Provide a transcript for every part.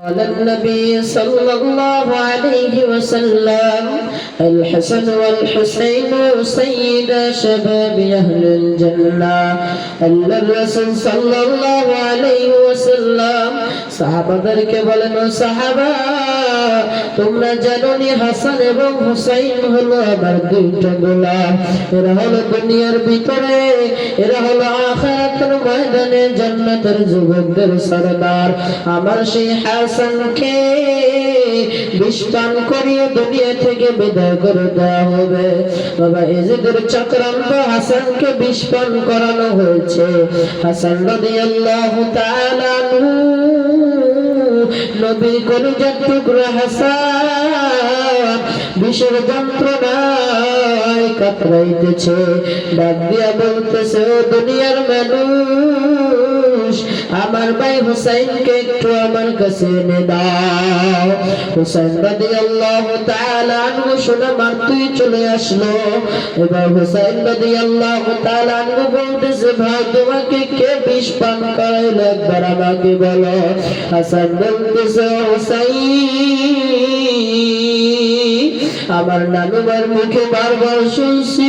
قال النبي صلى الله عليه وسلم الحسن والحسين سيد شباب أهل الجنة আল্লাহ রাসূল সাল্লাল্লাহু আলাইহি ওয়াসাল্লাম সাহাবাদেরকে বলেন ও সাহাবা তোমরা জানো নি হাসান এবং হুসাইন হলো আমার দুইটা গোলাম এরা হলো দুনিয়ার ভিতরে এরা হলো আখিরাতের ময়দানে জান্নাতের যুবকদের সরদার আমার সেই হাসানকে বিস্তান করিয়ে দুনিয়া থেকে বিদায় করে দেওয়া হবে। বাবা এজিদের চক্রান্ত হাসানকে বিস্ফান করানো হয়েছে। হাসান রাদিয়াল্লাহু তাআলা আনহু নবী কলিজার টুকরা বিষের যন্ত্রণায় কাতরাইতেছে। ডাক দিয়া বলতেছে দুনিয়ার মানুষ আমার ভাই হুসাইনকে একটু আমার কাছে এনে দাও। হুসাইন রাদিয়াল্লাহু তাআলা আনহু শুনে মারতুই চলে আসলো। এবার হুসাইন রাদিয়াল্লাহু তাআলা আনহু বলতেছে, ভাই, তোমাকে কে বিষ পান করাইলো? একবার আমাকে বলো। হাসান বলতেছে, হুসাইন, আমার নানুবার মুখে বারবার শুনছি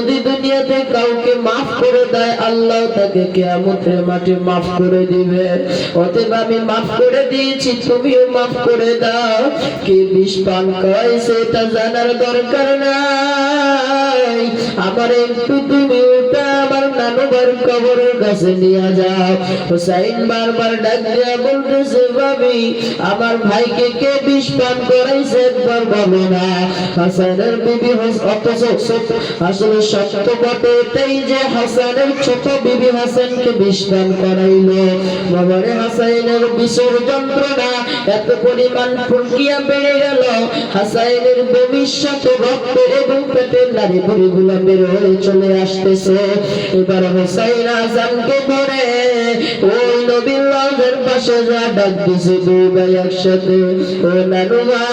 যদি দুনিয়াতে কাউকে মাফ করে দেয়, আল্লাহ তাকে কেয়ামতের মাঠে মাফ করে দিবে। অতএব আমি মাফ করে দিয়েছি, তুমিও মাফ করে দাও। কে বিষ পান করে সেটা জানার দরকার নাই। আমার একটু তুমি ওটা নানুবার কবরের কাছে নিয়ে যাও। হুসাইন বারবার বলতেছে, ভাবি, আমার ভাইকে কে করাইছে একবার বলো না। হাসানের বিবি অথচ আসলে সত্য বটে যে হাসানের ছোট বিবি হাসানকে বাবারে হাসাইনের যন্ত্রণা এত পরিমাণ ফুলকিয়া বেড়ে গেল। হাসাইনের ভবিষ্যৎ রক্ত এবং পেটের নারী ভুড়িগুলো বের হয়ে চলে আসতেছে। এবার হোসাইন আজানকে ধরে ওই নবীর লজের পাশে যা ডাক দিছে দুই ভাই একসাথে। ও নানু ভাই,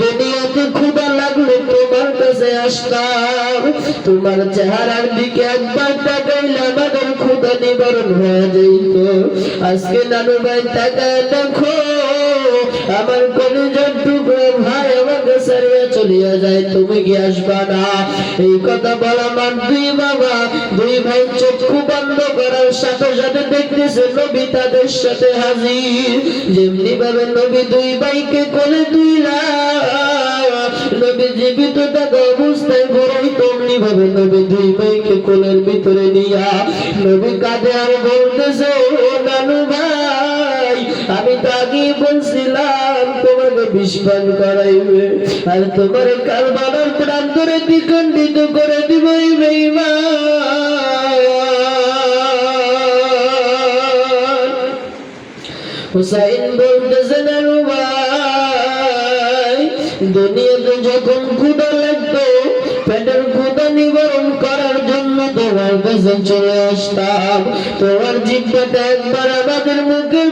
দুনিয়াতে তোমার কাছে আসতাম। তোমার চেহারার দিকে একবার তাকাইলে আমাদের ক্ষুদা নিবারণ হয়ে যেত আজকে নানু ভাই তাকায় দেখো, আমার ভাই সারিয়ে চলিয়া যায় তুমি কি আসবা না? এই কথা বলা মান দুই বাবা, দুই ভাই চক্ষু বন্ধ করার সাথে সাথে দেখতেছে নবী তাদের সাথে হাজির। যেমনি ভাবে নবী দুই ভাইকে কোলে তুইলা, নবী জীবিত অবস্থায় তেমনি ভাবে নবী দুই ভাইকে কোলের ভিতরে নিয়া, নবী কাঁদে আর বলতেছে, ও নানু ভাই, আমি তো আগেই বলছিলাম তোমাকে বিস্ফান করাইবে। আর তোমার কারবালার প্রান্তরে দ্বিখণ্ডিত করে দিবই বেইমান। হুসাইন বলতেছে নানু ভাই, দুনিয়াতে যখন লাগতো পেটের নিবারণ করার জন্য তোমার কাছে চলে আসতাম। তোমার একবার আমাদের মুখের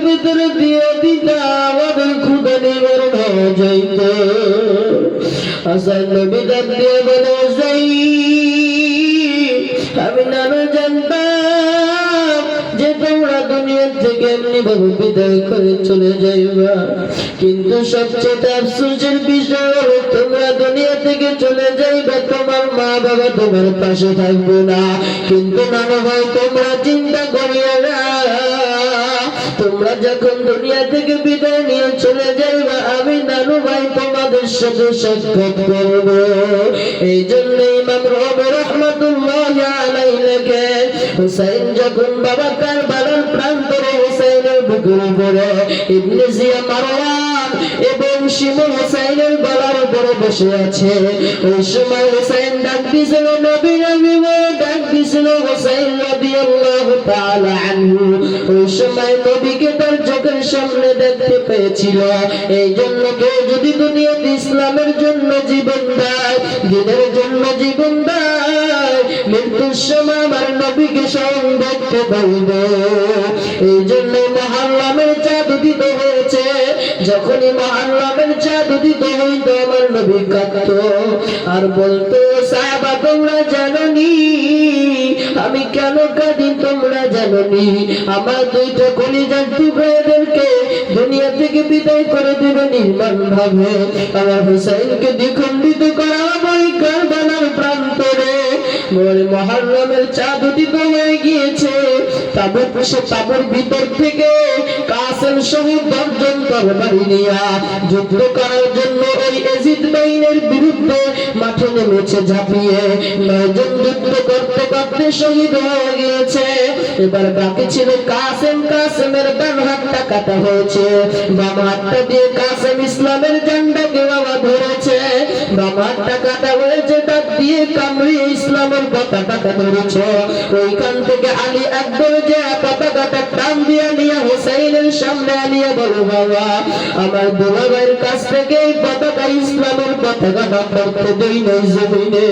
হাসান নবী ডাক দিয়ে বলে যাই আমি নানু জানতাম যে তোমরা দুনিয়া থেকে এমনি ভাবে বিদায় করে চলে যাইবা। কিন্তু সবচেয়ে আফসোসের বিষয় তোমরা দুনিয়া থেকে চলে যাইবা, তোমার মা বাবা তোমার পাশে থাকবে না। কিন্তু নানা ভাই, তোমরা চিন্তা করিও না। তোমরা যখন দুনিয়া থেকে বিদায় নিয়ে চলে যাইবা, আমি নানু ভাই তোমাদের সাথে সাক্ষাৎ করব। এই জন্য ইমাম রবি রহমাতুল্লাহ হুসাইন যখন বাবা কারবালার প্রান্তরে হুসাইনের ইবনে জিয়া এবং চোখের সামনে দেখতে পেয়েছিল। এই জন্য কেউ যদি দুনিয়াতে ইসলামের জন্য জীবন দেয় জন্য জীবন দেয়, মৃত্যুর সময় আমার নবীকে স্বয়ং দেখতে পাইবে। এই জন্য মহাল্লামের চাঁদ উদিত হয়েছে যখনই মহান চাঁদ উদিত আমার নবী আর বলতো, সাহাবা, তোমরা জানো নি আমি কেন কাঁদি, তোমরা জাননি? আমার দুইটা কলিজার টুকরাদেরকে দুনিয়া থেকে বিদায় করে দিবে নির্মাণ ভাবে আমার হুসাইনকে দ্বিখণ্ডিত করা মহরমের চাঁদ উদিত হয়ে গিয়েছে। তাবুর সে তাবুর ভিতর থেকে কাসেম শহীদ দর্জন তরবারি নিয়া যুদ্ধ করার জন্য ওই এজিদ বাহিনীর বিরুদ্ধে মাঠে নেমেছে, ঝাঁপিয়ে। নয়জন যুদ্ধ করতে করতে শহীদ হয়ে গিয়েছে। এবার বাকি ছিল কাসেম, কাসেমের ডান হাতটা কাটা হয়েছে। বাম হাতটা দিয়ে কাসেম ইসলামের ঝান্ডাকে বাবা ধরেছে। বাম হাতটা কাটা হয়েছে তার দিয়ে কামড়িয়ে ইসলামের পতাকাটা ধরেছে। ওইখান থেকে আলী একবার যে পতাকাটা টান দিয়ে নিয়ে হুসাইনের সামনে আনিয়ে বলো বাবা, আমার দুলাভাইয়ের কাছ থেকে এই পতাকা ইসলামের পতাকাটা করতে দেই নাই জমিনে।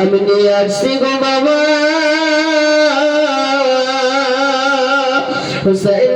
আমি নিয়ে আসছি গো বাবা। হুসাইন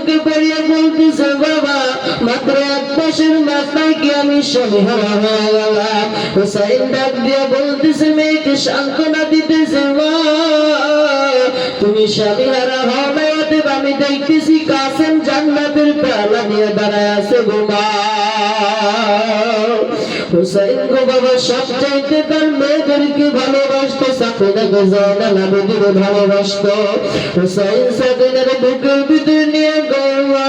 বুকে পড়িয়ে বলতেছে বাবা মাত্র এক মাসের মাথায় কি আমি স্বামী হারা হয়ে গেলাম হুসাইন ডাক দিয়ে বলতেছে, মেয়েকে সান্ত্বনা দিতেছে মা। তুমি স্বামী হারা হও না, অতএব আমি দেখতেছি কাসেম জান্নাতের পেয়ালা নিয়ে দাঁড়ায় আছে গো মা। হুসাইন গো বাবা সব চাইতে তার মেয়েদেরকে ভালোবাসতো সাকিনাকে জয়নাল আবেদিনে ভালোবাসতো। হুসাইন সাকিনার বুকের ভিতর নিয়ে গৌয়া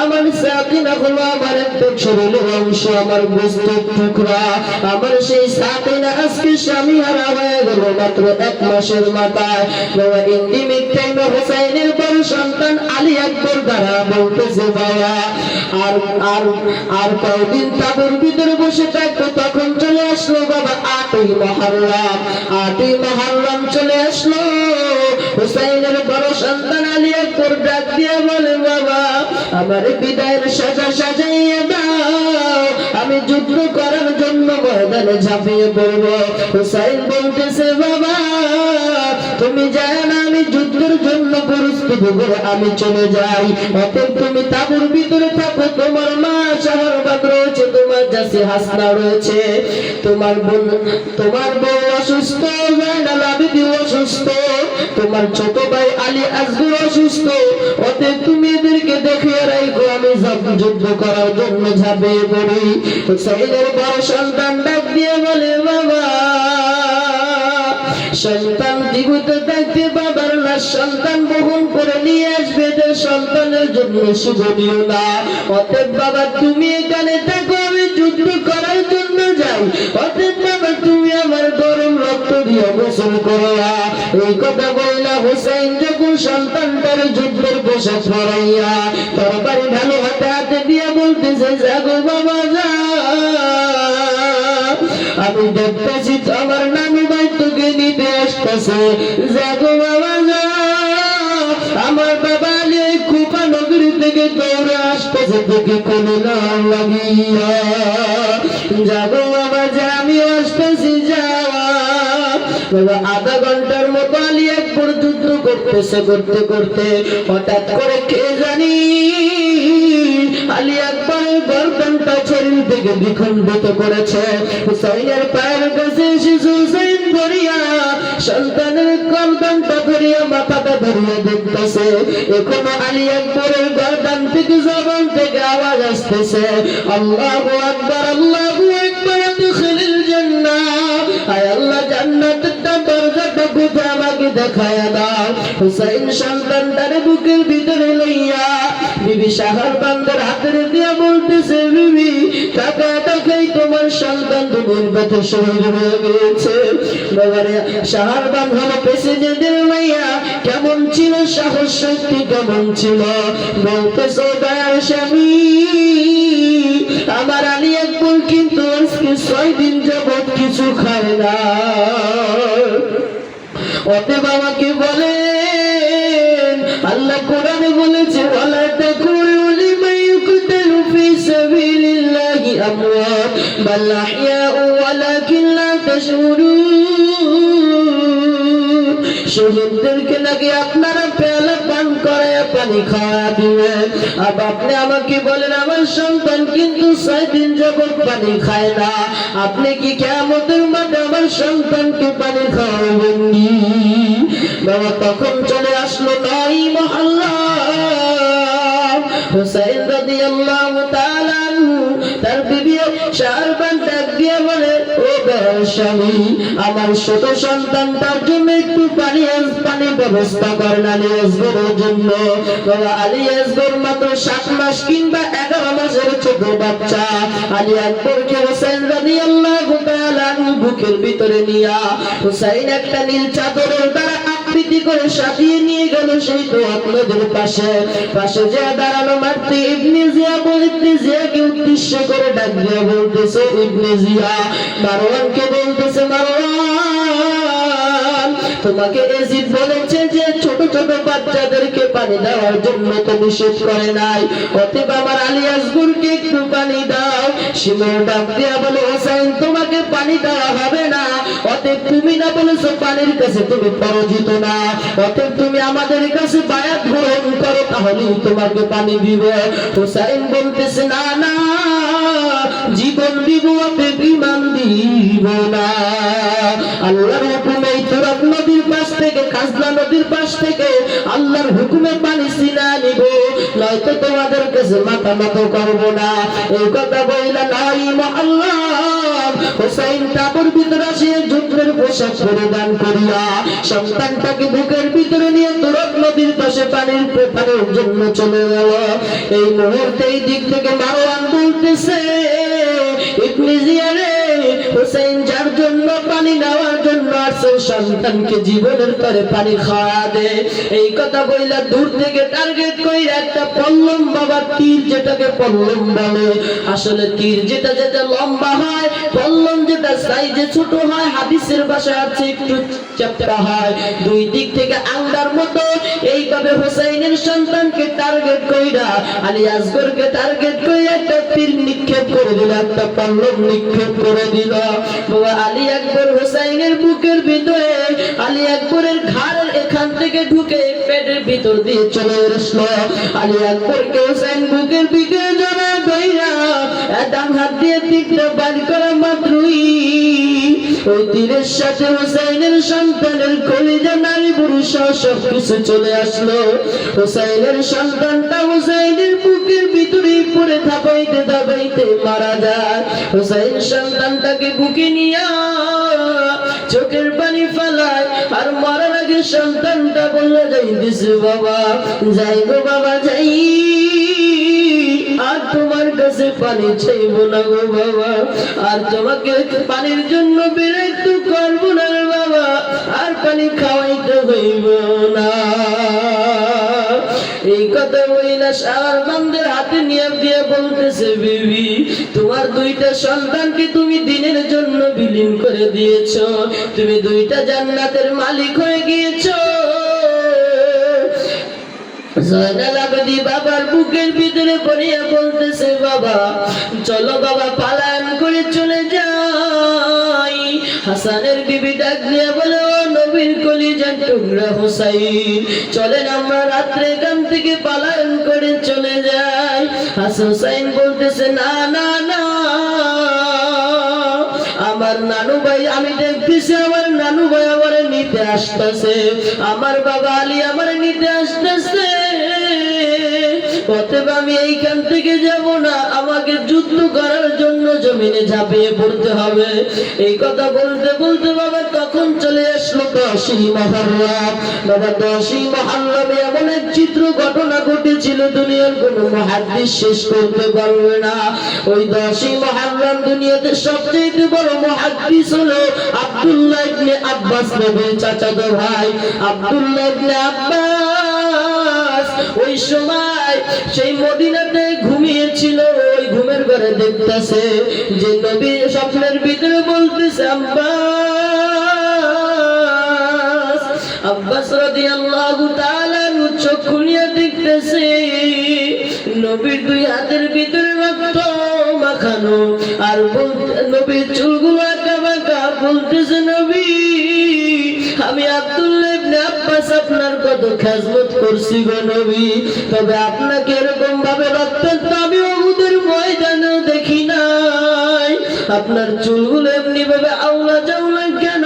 আমার সাকিনা হলো আমার একটা শরীরের অংশ আমার গোষ্ঠীর টুকরা। আমার সেই সাকিনা আজকে স্বামী হারা হয়ে গেল মাত্র এক মাসের মাথায়। ইন্দিমিক টাইমে হোসাইনের বড় সন্তান আলী আকবর দ্বারা বলতেছে, বাবা, আর আর আর কয়দিন তাদের ভিতরে বসে থাকতো তখন চলে আসলো বাবা আটই মহরম আটই মহরম চলে আসলো। হুসাইনের বড় সন্তান আলী আকবর ডাক দিয়ে বলে, বাবা, আমার বিদায়ের সাজা সাজাইয়ে দাও। আমি যুদ্ধ করার জন্য ময়দানে ঝাঁপিয়ে পড়ব। হুসাইন বলতেছে, বাবা, তুমি যায় না, আমি যুদ্ধের জন্য প্রস্তুত করে আমি চলে যাই। অতএব তুমি তাবুর ভিতরে থাকো। তোমার মা শাহরবাদ রয়েছে, তোমার জাসি হাসনা রয়েছে। তোমার বোন, তোমার বউ অসুস্থ, জয়নাল আবিদি অসুস্থ। তোমার ছোট ভাই আলী আসগর অসুস্থ, অতএব তুমি এদেরকে দেখে রাখো আমি যুদ্ধ করার জন্য ঝাঁপিয়ে পড়ি। হুসাইনের বড় সন্তান ডাক দিয়ে বলে, বাবা, সন্তান জীবিত থাকতে বাবার লাশ সন্তান বহন করে নিয়ে আসবে যে সন্তানের জন্য শুভ দিও না অতএব বাবা, তুমি এখানে থাকো, আমি যুদ্ধ করার জন্য যাই। অতএব রক্ত গোসল করো এই কথা বললা হুসাইন যখন সন্তানটার যুদ্ধের পোশাক পরাইয়া তরবারি ভালো হাতে হাতে দিয়ে বলতেছে, জাগো বাবা যা আমি দেখতেছি আমার নানু ভাই তোকে নিতে আসতেছে। জাগো বাবা যা আমার বাবা কুপা নগরী থেকে দৌড়ে আসতেছে তোকে কোনো না লাগিয়া। যাব বাবা যা আমি আসতেছি বাবা আধা ঘণ্টার মতো আলী একবার যুদ্ধ করতেছে, করতে করতে। হঠাৎ করে কে জানি আলী আকবরের গর্দনটা শরীর থেকে বিখণ্ডিত করেছে। হুসাইনের পায়ের কাছে শিশু হুসাইন ধরিয়া সন্তানের গর্দনটা ধরিয়া মাথাটা ধরিয়া দেখতেছে। এখনও আলী আকবরের গর্দান থেকে জবান থেকে আওয়াজ আসতেছে। আল্লাহু আকবার আল্লাহু আকবার জান্নাহ আয় আল্লাহ জান্নাতের দরজাটা কোথায় আমাকে দেখায়া দাও। হুসাইন সন্তানটার বুকের ভিতরে লইয়া, বিবি শাহর বান্দার হাতের দিয়া বলতেছে, বিবি, টাকা টাকাই তোমার সন্তান তোমার পথে শহীদ হয়ে গিয়েছে। বাবারে শাহর বান হলো প্রেসিডেন্টের মাইয়া, কেমন ছিল সাহস শক্তি, কেমন ছিল? বলতেছে দয়ার স্বামী আমার আলী একবার কিন্তু আজকে ছয় দিন যাবৎ কিছু খায় না। অতএব আমাকে বলেন, আল্লাহ কোরআনে বলেছে, ওয়ালা তাকুলু লিমান ইউকতালু ফি সাবিলিল্লাহি আমওয়াত, বাল আহইয়াউ ওয়ালাকিন শহীদদেরকে নাকি আপনারা পেয়ালা পান খাওয়া দিবেন আর আপনি আমাকে বলেন, আমার সন্তান কিন্তু ছয় দিন যাবত পানি খায় না। আপনি কি কেমতের মাঠে আমার সন্তানকে পানি খাওয়াবেন বাবা, তখন চলে আসলো তাই মহল্লা। হুসাইন রাদিয়াল্লাহু তাআলা স্বামী আমার ছোট সন্তানটার জন্য একটু পানি পানি ব্যবস্থা করেন আসগরের জন্য। আলী আসগর মাত্র সাত মাস কিংবা এগারো মাসের ছোট বাচ্চা। আলী আকবরকে হোসেন রানি আল্লাহ বুকের ভিতরে নিয়া। হুসাইন একটা নীল চাদরের দ্বারা আকৃতি করে সাজিয়ে নিয়ে গেল সেই তো আপনাদের পাশে। পাশে যে দাঁড়ানো মারতে ইবনে জিয়া বলতে জিয়াকে উদ্দেশ্য করে ডাক দিয়ে বলতেছে, ইবনে জিয়া, মারওয়ানকে বলতেছে, মারওয়ান, তোমাকে এজিদ বলেছে যে ছোট ছোট বাচ্চাদেরকে পানি দেওয়ার জন্য তো নিষেধ করে নাই। অতএব আমার আলী আসগুরকে একটু পানি দাও। শিমুল ডাক দিয়া বলে, হোসাইন, তোমাকে পানি দেওয়া হবে না। অতএব তুমি না বলেছ পানির কাছে তুমি পরাজিত না। অতএব তুমি আমাদের কাছে বায়াত গ্রহণ করো, তাহলেই তোমাকে পানি দিব। হোসাইন বলতেছে, না না। জীবন দিব বিমান দিব না। আল্লাহর হুকুমে তুরাত নদীর পাশ থেকে, খাজনা নদীর পাশ থেকে আল্লাহর হুকুমে পানি সিনা নিব। নয়তো তোমাদের কাছে মাথা মতো করব না। এই কথা নাই আল্লাহ হোসাইন তাবুর ভিতরে আসে, যুদ্ধের পোশাক পরিধান করিয়া সন্তানটাকে বুকের ভিতরে নিয়ে তুরক নদীর দশে পানির পানির জন্য চলে গেল। এই মুহূর্তে এই দিক থেকে মারোয়ান বলতেছে ইবনে জিয়ারে হোসেন যার জন্য পানি নেওয়ার আসছে সন্তানকে জীবনের তরে পানি খাওয়া দে। এই কথা কইলা দূর থেকে টার্গেট কইরা একটা পল্লম বাবা তীর যেটাকে পল্লম বলে। আসলে তীর যেটা যেটা লম্বা হয়, পল্লম যেটা সাইজে ছোট হয়, হাদিসের ভাষায় আছে, একটু চ্যাপ্টা হয়। দুই দিক থেকে আঙ্গার মতো এইভাবে হোসাইনের সন্তানকে টার্গেট কইরা, আলী আসগরকে টার্গেট করে একটা তীর নিক্ষেপ করে দিল, একটা পল্লব নিক্ষেপ করে দিল। বাবা আলী আকবর হোসাইনের বুকের ভিতরে ভিতর চলে আসলো আলী আকবরকে হোসাইন বুকের হোসাইনের সন্তানের কলিজা, নারী পুরুষ সব কিছু চলে আসলো। হোসাইনের সন্তানটা হোসাইনের বুকের ভিতরে পড়ে থাপাইতে থাপাইতে মারা যায়। হোসাইন সন্তানটাকে বুকে নিয়া চোখের পানি ফেলায়, আর মরার আগে সন্তানটা বললে যাই দিস বাবা, যাই গো বাবা, যাই। আর তোমার কাছে পানি চাইব না গো বাবা, আর তোমাকে পানির জন্য বিরক্ত করব না বাবা, আর পানি খাওয়াইতে হইব না। হাতে দিয়ে বলতেছে, বিবি, তোমার দুইটা সন্তানকে তুমি দিনের জন্য বিলীন করে দিয়েছ। তুমি দুইটা জান্নাতের মালিক হয়ে গিয়েছো। বাবার বুকের ভিতরে পড়িয়া বলতেছে, বাবা, চলো বাবা, পালায়ন করে চলে যাই। হাসানের বিবি ডাক বলে নবীর কলিজার টুকরা হোসাইন। চলেন আমরা রাত্রে এখান থেকে পালায়ন করে চলে যাই। হাস হুসাইন বলতেছে, না না না, আমার নানু ভাই, আমি দেখতেছি আমার নানু ভাই আমার নিতে আসতেছে। আমার বাবা আলী আমার নিতে আসতেছে। অতএব আমি এইখান থেকে যাব না, আমাকে যুদ্ধ করার জন্য জমিনে ঝাঁপিয়ে পড়তে হবে। এই কথা বলতে বলতে বাবা তখন চলে আসলো দশই বাবা দশই মহরমে এমন এক চিত্র ঘটনা ঘটেছিল, দুনিয়ার কোন মহাদ্দিস শেষ করতে পারবে না। ওই দশই মহরম দুনিয়াতে সবচেয়ে বড় মহাদ্দিস হলো আব্দুল্লাহ ইবনে আব্বাস নবীর চাচাতো ভাই। আব্দুল্লাহ আব্বাস ওই সময় সেই মদিনাতে ঘুমিয়েছিল, ওই ঘুমের ঘরে দেখতেছে যে নবী স্বপ্নের ভিতরে বলতেছে, আব্বাস আব্বাস খুলিয়া দেখতেছে, নবীর দুই হাতের ভিতরে রক্ত মাখানো। আর নবীর চুলগুলো আঁকা বাঁকা। বলতেছে, নবী, আমি ইবনে আব্বাস আপনার কত? করছি গো নবী। তবে আপনাকে এরকম ভাবে রক্তাক্ত আমি ময়দানেও দেখি নাই। আপনার চুলগুলো এমনি ভাবে আউলা জাউলা কেন?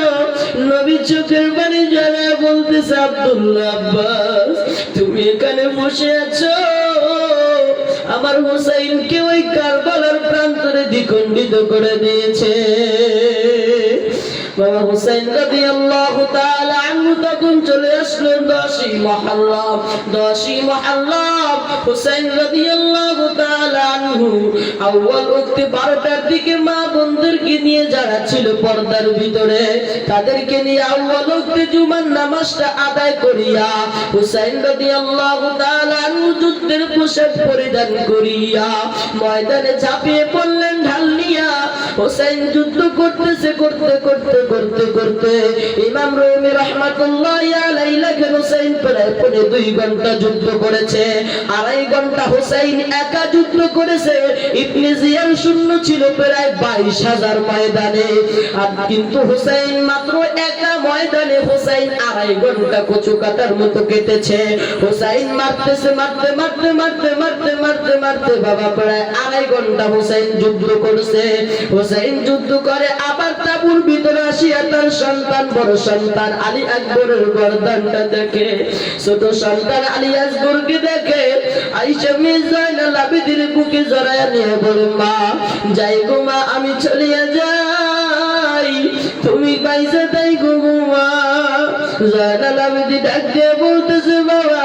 নবী চোখের পানি যারা বলতেছে, আব্দুল্লাহ আব্বাস, তুমি এখানে বসে আছো? আমার হুসাইনকে ওই কারবালার প্রান্তরে দ্বিখণ্ডিত করে দিয়েছে। বাবা হুসাইন রাদিয়াল্লাহু তাআলা আনহু তখন চলে আসলেন দশই মহল্লাম দশই মহল্লাম হুসাইন রাদিয়াল্লাহু তাআলা আনহু আউয়াল উক্তি 12টার দিকে মা বোনদেরকে নিয়ে যারা ছিল পর্দার ভিতরে, তাদেরকে নিয়ে আউয়াল উক্তি নামাজটা আদায় করিয়া হুসাইন রাদিয়াল্লাহু তাআলা পোশাক পরিধান করিয়া ময়দানে ঝাঁপিয়ে পড়লেন, ঢাল নিয়া হুসাইন যুদ্ধ করতেছে, করতে করতে করতে করতে। ইমাম রুমি রহমাতুল্লাহ আলাইহি লেখেন, হুসাইন প্রায় পৌনে দুই ঘণ্টা যুদ্ধ করেছে। আড়াই ঘণ্টা হুসাইন একা যুদ্ধ করেছে। ইবনে জিয়ার শূন্য ছিল প্রায় বাইশ হাজার ময়দানে। আর কিন্তু হুসাইন মাত্র একা ময়দানে হুসাইন আড়াই ঘণ্টা কচু কাটার মতো কেটেছে। হুসাইন মারতেছে, মারতে মারতে মারতে মারতে মারতে মারতে বাবা প্রায় আড়াই ঘণ্টা হুসাইন যুদ্ধ করছে। হুসাইন যুদ্ধ করে, আবার তাবুর ভিতরে আসিয়া তার সন্তান, বড় সন্তান আলী আকবরের গর্দানটা দেখে। ছোট সন্তান আলী আকবরকে দেখে আইসা মির্জাইনাল আবিদির বুকে জড়াইয়া নিয়ে বলে, মা যাই গো মা, আমি চলিয়া যাই। তুমি পাইছে তাই গো জয়নাল আবিদি ডাক বলতেছে বাবা,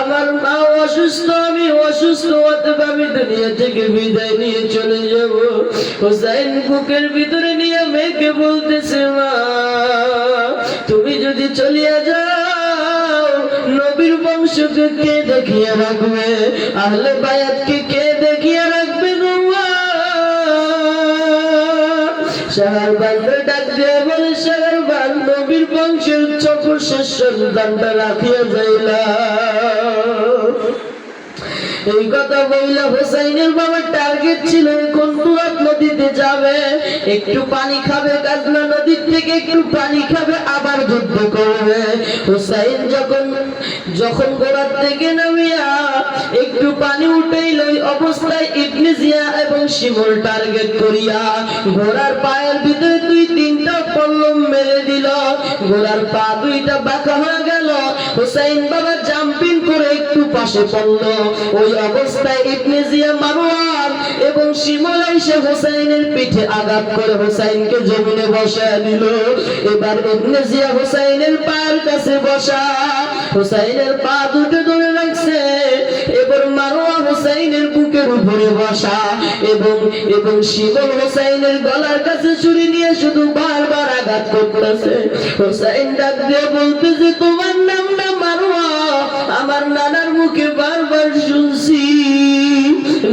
আমার মা অসুস্থ, আমি অসুস্থ, অতএব আমি দুনিয়া থেকে বিদায় নিয়ে চলে যাব। হোসাইন বুকের ভিতরে নিয়ে মেয়েকে বলতেছে, মা, তুমি যদি চলিয়া যাও, নবীর বংশকে কে দেখিয়ে রাখবে? আহলে বায়াতকে শাহর বান্ধব ডাক দিয়ে বলে শাহর বান্ধ নবীর বংশের চকুর শেষ সন্তানটা রাখিয়া যাইলা। এই কথা বইলা টার্গেট ছিল কোন নদীতে যাবে, একটু পানি খাবে কাজলা নদীর থেকে একটু পানি খাবে, আবার যুদ্ধ করবে। হোসাইন যখন যখন গোড়ার থেকে নামিয়া একটু পানি উঠাইল, ওই অবস্থায় ইবনে জিয়া এবং শিমুল টার্গেট করিয়া ঘোড়ার পায়ের ভিতরে দুই তিনটা পল্লম মেরে দিল। ঘোড়ার পা দুইটা বাঁকা হয়ে গেল। হোসাইন বাবা জাম্পিং পাশে পড়ল। ওই অবস্থায় ইবনে জিয়া মারওয়ান এবং শিমুল এসে হোসাইনের পিঠে আঘাত করে হোসাইনকে জমিনে বসায় দিল এবার ইবনে জিয়া হোসাইনের পায়ের কাছে বসা। হোসাইনের পা দুটো ধরে রাখছে। এবার মারোয়া হোসাইনের বুকের উপরে বসা এবং এবং শিবল হোসাইনের গলার কাছে ছুরি নিয়ে শুধু বারবার আঘাত করতেছে। হোসাইন ডাক দিয়ে বলতেছে, তোমার নাম না মারোয়া? আমার নানার মুখে বারবার শুনছি।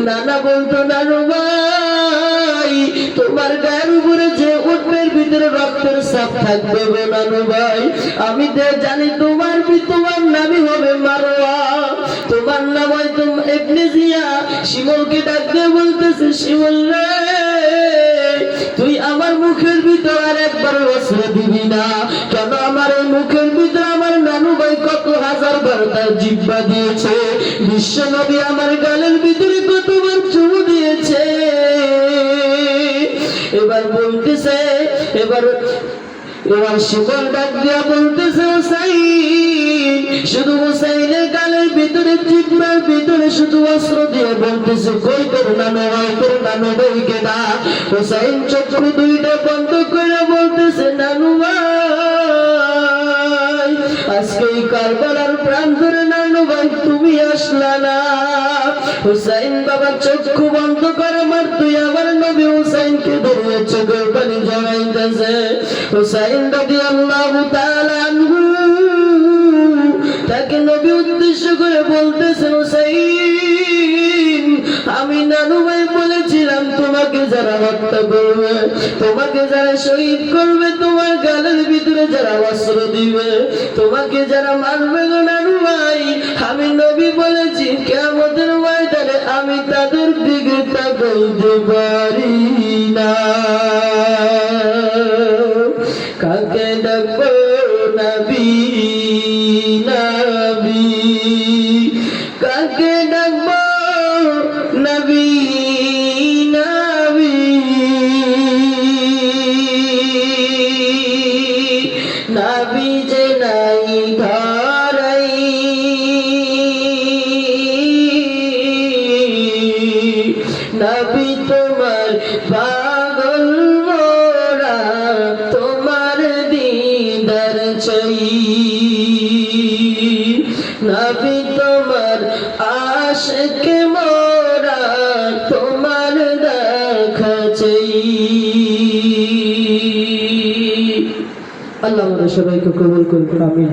নানা বলতো, নানু ভাই, তোমার গায়ের উপরে যে উঠবের ভিতরে রক্তের সাপ থাকবে গো নানু ভাই। আমি তো জানি তোমার বি- তোমার নামই হবে মারোয়া। তোমার নাম হয়তো এমনি জিয়া। শিমলকে ডাকতে বলতেছে, শিমল রে, তুই আমার মুখের ভিতর আর একবার দিবি না। কেন আমার মুখের ভিতর কত হাজার বার জিব্বা দিয়েছে। বিশ্ব নবী আমার গালের ভিতরে কতবার চুমু দিয়েছে। এবার বলতেছে, এবার এবার শিবন ডাক দিয়া বলতেছে, হুসাইন, শুধু হুসাইনের গালের ভিতরে জিব্বার ভিতরে শুধু অস্ত্র দিয়ে বলতেছে, কই তোর নামে হয় তোর নামে বই কেনা? হুসাইন চক্র দুইটা বন্ধ করে বলতেছে, নানু কারবালার প্রাণ ধরে নানু ভাই, তুমি আসলা না। হুসাইন বাবা চক্ষু বন্ধ করে মার, তুই আমার নবী হুসাইনকে ধরে চোখের পানি জড়াইতেছে হুসাইন দাদি আল্লাহ আনহু, তাকে নবী উদ্দেশ্য করে বলতেছে, হুসাইন তোমাকে যারা হত্যা করবে তোমাকে যারা শহীদ করবে, তোমার গালের ভিতরে যারা অস্ত্র দিবে, তোমাকে যারা মারবে গো আমি নবী বলেছি কেমতের ময়দানে আমি তাদের দিকে তাকাইতে পারি না। সবাইকে কবুল করুন। আমিন।